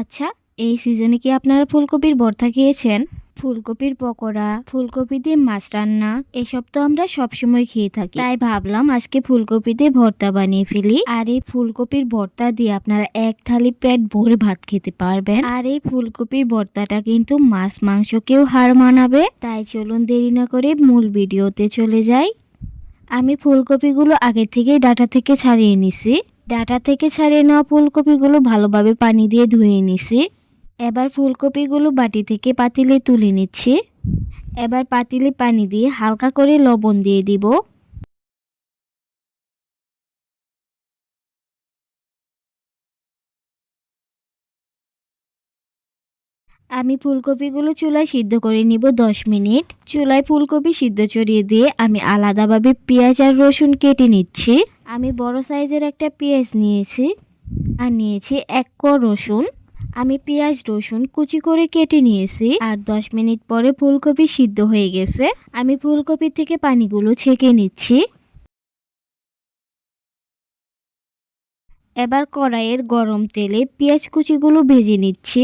আচ্ছা এই সিজনে কি আপনারা ফুলকপির ভর্তা খেয়েছেন? ফুলকপির পকোড়া, ফুলকপি দিয়ে মাছ রান্না, এসব তো আমরা সবসময় খেয়ে থাকি। তাই ভাবলাম আজকে ফুলকপি দিয়ে ভর্তা বানিয়ে ফেলি। আর এই ফুলকপির ভর্তা দিয়ে আপনারা এক থালি পেট ভরে ভাত খেতে পারবেন। আর এই ফুলকপির ভর্তাটা কিন্তু মাছ মাংসকেও হার মানাবে। তাই চলুন দেরি না করে মূল ভিডিওতে চলে যাই। আমি ফুলকপিগুলো আগে থেকেই ডাটা থেকে ছাড়িয়ে নিছি। ডাটা থেকে ছাড়িয়ে নেওয়া ফুলকপিগুলো ভালোভাবে পানি দিয়ে ধুয়ে নিছি। এবার ফুলকপিগুলো বাটি থেকে পাতিলে তুলে নিচ্ছি। এবার পাতিলে পানি দিয়ে হালকা করে লবণ দিয়ে দিব। আমি ফুলকপিগুলো চুলায় সিদ্ধ করে নিব দশ মিনিট। চুলায় ফুলকপি সিদ্ধ চড়িয়ে দিয়ে আমি আলাদাভাবে পেঁয়াজ আর রসুন কেটে নিচ্ছি। আমি বড় সাইজের একটা পেঁয়াজ নিয়েছি আর নিয়েছি এক ক রসুন। আমি পেঁয়াজ, রসুন কুচি করে কেটে নিয়েছি আর দশ মিনিট পরে ফুলকপি সিদ্ধ হয়ে গেছে। আমি ফুলকপি থেকে পানিগুলো ছেঁকে নিচ্ছি। এবার কড়াইয়ের গরম তেলে পেঁয়াজ কুচিগুলো ভেজে নিচ্ছি।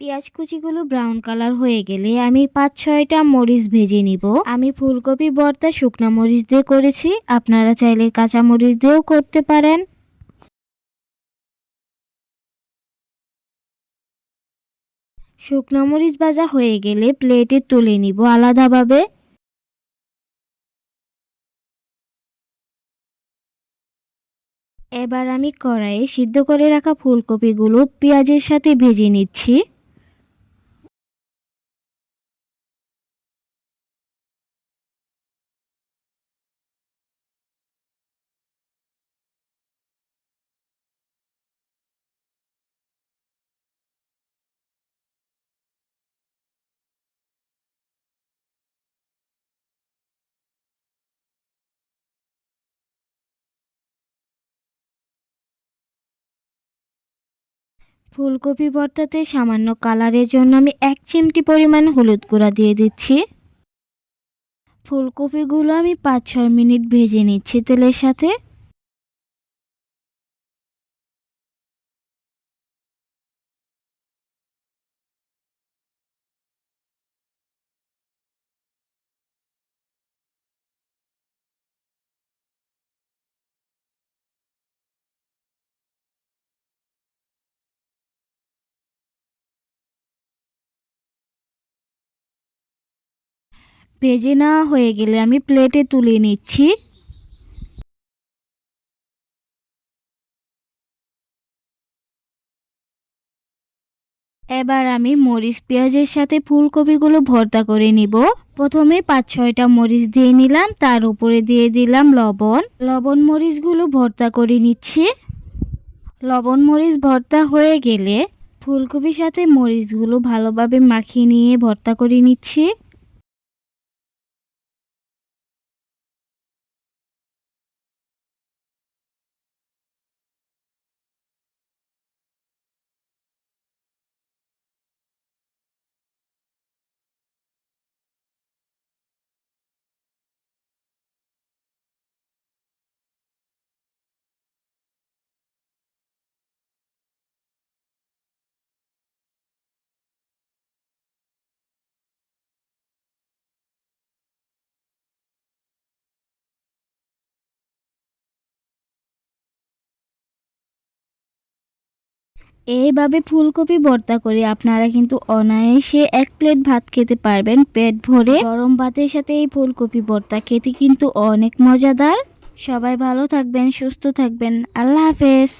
পেঁয়াজ কুচিগুলো ব্রাউন কালার হয়ে গেলে আমি পাঁচ, ছয়টা মরিচ ভেজে নিব। আমি ফুলকপি ভর্তা শুকনা মরিচ দিয়ে করেছি। আপনারা চাইলে কাঁচা মরিচ দিয়েও করতে পারেন। শুকনো মরিচ ভাজা হয়ে গেলে প্লেটে তুলে নিব আলাদাভাবে। এবার আমি কড়াইয়ে সিদ্ধ করে রাখা ফুলকপিগুলো পেঁয়াজের সাথে ভেজে নিচ্ছি। ফুলকপি ভর্তাতে সামান্য কালারের জন্য আমি এক চিমটি পরিমাণ হলুদ গুঁড়া দিয়ে দিচ্ছি। ফুলকপিগুলো আমি পাঁচ ছয় মিনিট ভেজে নিচ্ছি তেলের সাথে। ভেজে না হয়ে গেলে আমি প্লেটে তুলে নিচ্ছি। এবার আমি মরিচ পেঁয়াজের সাথে ফুলকপিগুলো ভর্তা করে নিব। প্রথমে পাঁচ ছয়টা মরিচ দিয়ে নিলাম, তার উপরে দিয়ে দিলাম লবণ। লবণ মরিচগুলো ভর্তা করে নিচ্ছি। লবণ মরিচ ভর্তা হয়ে গেলে ফুলকপির সাথে মরিচগুলো ভালোভাবে মাখিয়ে নিয়ে ভর্তা করে নিচ্ছি। এইভাবে ফুলকপি ভর্তা করে আপনারা কিন্তু অনায়াসে এক প্লেট ভাত খেতে পারবেন। পেট ভরে গরম ভাতের সাথে এই ফুলকপি ভর্তা খেতে কিন্তু অনেক মজাদার। সবাই ভালো থাকবেন, সুস্থ থাকবেন। আল্লাহ হাফেজ।